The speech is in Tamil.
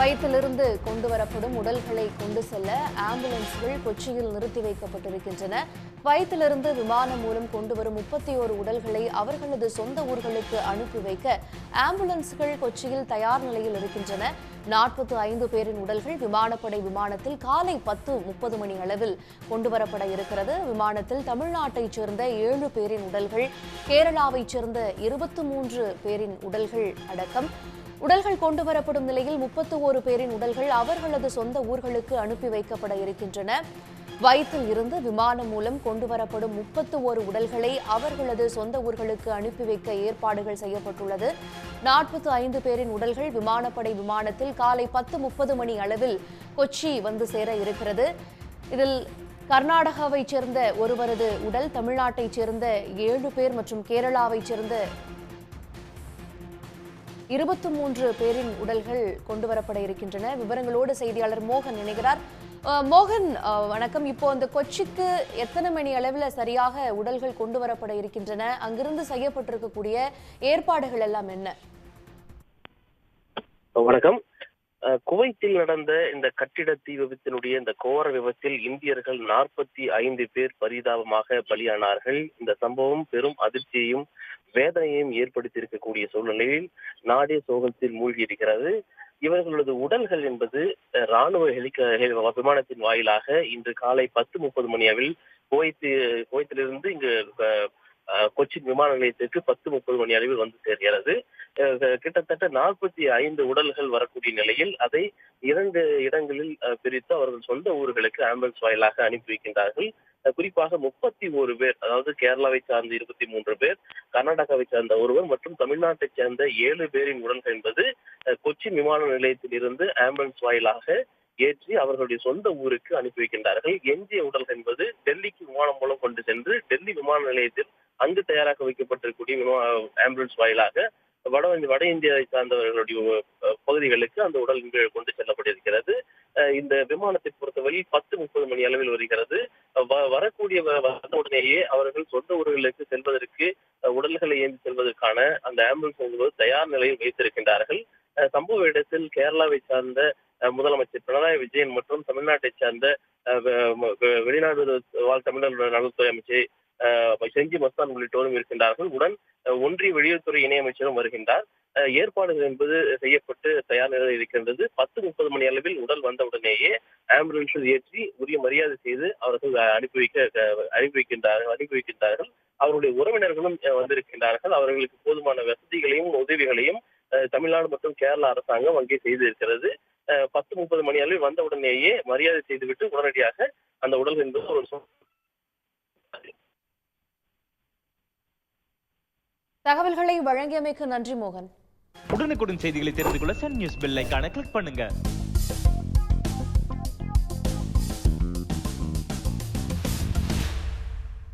வயிற்றிலிருந்து கொண்டு வரப்படும் உடல்களை கொண்டு செல்ல ஆம்புலன்ஸ்கள் கொச்சியில் நிறுத்தி வைக்கப்பட்டிருக்கின்றன. வயிற்றிலிருந்து விமானம் மூலம் கொண்டு வரும் முப்பத்தி ஓரு உடல்களை அவர்களது சொந்த ஊர்களுக்கு அனுப்பி வைக்க ஆம்புலன்ஸ்கள் கொச்சியில் தயார் நிலையில் இருக்கின்றன. நாற்பத்தி ஐந்து பேரின் உடல்கள் விமானப்படை விமானத்தில் காலை பத்து முப்பது மணி அளவில் கொண்டுவரப்பட இருக்கிறது. விமானத்தில் தமிழ்நாட்டைச் சேர்ந்த ஏழு பேரின் உடல்கள் கேரளாவைச் சேர்ந்த இருபத்தி மூன்று பேரின் உடல்கள் அடக்கம். உடல்கள் கொண்டு வரப்படும் நிலையில் முப்பத்து ஓரு பேரின் உடல்கள் அவர்களது சொந்த ஊர்களுக்கு அனுப்பி வைக்கப்பட இருக்கின்றன. வயிற்றில் இருந்து விமானம் மூலம் கொண்டு வரப்படும் முப்பத்து ஒரு உடல்களை அவர்களது சொந்த ஊர்களுக்கு அனுப்பி வைக்க ஏற்பாடுகள் செய்யப்பட்டுள்ளது. நாற்பத்தி ஐந்து பேரின் உடல்கள் விமானப்படை விமானத்தில் காலை பத்து முப்பது மணி அளவில் கொச்சி வந்து சேர இருக்கிறது. இதில் கர்நாடகாவைச் சேர்ந்த ஒருவரது உடல் தமிழ்நாட்டைச் சேர்ந்த ஏழு பேர் மற்றும் கேரளாவைச் சேர்ந்த இருபத்தி மூன்று பேரின் உடல்கள் கொண்டு வரப்பட இருக்கின்றன. விவரங்களோடு செய்தியாளர் மோகன் இணைகிறார். மோகன் வணக்கம். இப்போ அந்த கொச்சிக்கு எத்தனை மணி அளவில் சரியாக உடல்கள் கொண்டு வரப்பட இருக்கின்றன? அங்கிருந்து செய்யப்பட்டிருக்கக்கூடிய ஏற்பாடுகள் எல்லாம் என்ன? வணக்கம். குவைத்தில் நடந்த இந்த கட்டிட தீ விபத்தினுடைய இந்த கோர விபத்தில் இந்தியர்கள் நாற்பத்தி ஐந்து பேர் பரிதாபமாக பலியானார்கள். இந்த சம்பவம் பெரும் அதிர்ச்சியையும் வேதனையையும் ஏற்படுத்தி இருக்கக்கூடிய சூழ்நிலையில் நாடே சோகத்தில் மூழ்கி இருக்கிறது இவர்களது உடல்கள் என்பது ராணுவ ஹெலிக விமானத்தின் வாயிலாக இன்று காலை பத்து முப்பது மணி அளவில் குவைத்து குவைத்திலிருந்து இங்கு கொச்சின் விமான நிலையத்திற்கு பத்து முப்பது மணி அளவில் வந்து சேர்கிறது. கிட்டத்தட்ட நாற்பத்தி ஐந்து உடல்கள் வரக்கூடிய நிலையில் அதை இரண்டு இடங்களில் பிரித்து அவர்கள் சொந்த ஊர்களுக்கு ஆம்புலன்ஸ் வாயிலாக அனுப்பி வைக்கின்றார்கள். குறிப்பாக முப்பத்தி ஒரு பேர் அதாவது கேரளாவை சார்ந்த இருபத்தி மூன்று பேர் கர்நாடகாவை சார்ந்த ஒருவர் மற்றும் தமிழ்நாட்டை சேர்ந்த ஏழு பேரின் உடல்கள் என்பது கொச்சி கொச்சின் விமான நிலையத்தில் இருந்து ஆம்புலன்ஸ் வாயிலாக ஏற்றி அவர்களுடைய சொந்த ஊருக்கு அனுப்பி வைக்கின்றார்கள். எஞ்சிய உடல்கள் என்பது டெல்லிக்கு விமானம் மூலம் கொண்டு சென்று டெல்லி விமான நிலையத்தில் அங்கு தயாராக வைக்கப்பட்டிருக்கக்கூடிய விமா- ஆம்புலன்ஸ் வாயிலாக வட வட இந்தியாவை சார்ந்தவர்களுடைய பகுதிகளுக்கு அந்த உடல் இங்கு கொண்டு செல்லப்பட்டிருக்கிறது. இந்த விமானத்தை பொறுத்தவரை பத்து முப்பது மணி அளவில் வருகிறது. வ- வரக்கூடிய வ- உடனேயே அவர்கள் சொந்த ஊர்களுக்கு செல்வதற்கு உடல்களை ஏந்தி செல்வதற்கான அந்த ஆம்புலன்ஸ் என்பது தயார் நிலையில் வைத்திருக்கின்றார்கள். அஹ், சம்பவ இடத்தில் கேரளாவை சார்ந்த முதலமைச்சர் பினராயி விஜயன் மற்றும் தமிழ்நாட்டை சார்ந்த வெளிநாடு வாழ் தமிழர் நலத்துறை அமைச்சர் செஞ்சி மஸ்தான் உள்ளிட்டோரும் இருக்கின்றார்கள். உடன் ஒன்றிய வெளியுறவுத்துறை இணையமைச்சரும் வருகின்றார். ஏற்பாடுகள் என்பது செய்யப்பட்டு தயார் நிலையில் இருக்கின்றது. பத்து முப்பது மணி அளவில் உடல் வந்தவுடனேயே ஆம்புலன்ஸில் ஏற்றி உரிய மரியாதை செய்து அவர்கள் அனுப்பி வைக்க அனுப்பி வைக்கின்றார்கள் அனுப்பி வைக்கின்றார்கள் அவருடைய உறவினர்களும் வந்திருக்கின்றார்கள். அவர்களுக்கு போதுமான வசதிகளையும் உதவிகளையும் அஹ், தமிழ்நாடு மற்றும் கேரளா அரசாங்கம் அங்கே செய்து இருக்கிறது அஹ், பத்து முப்பது மணி அளவில் வந்தவுடனேயே மரியாதை செய்துவிட்டு உடனடியாக அந்த உடல் என்பது ஒரு தகவல்களை வழங்கியமைக்கு நன்றி மோகன். உடனுக்குடன் செய்திகளை தெரிந்து கொள்ள சன் நியூஸ் பெல் ஐக்கான கிளிக் பண்ணுங்க.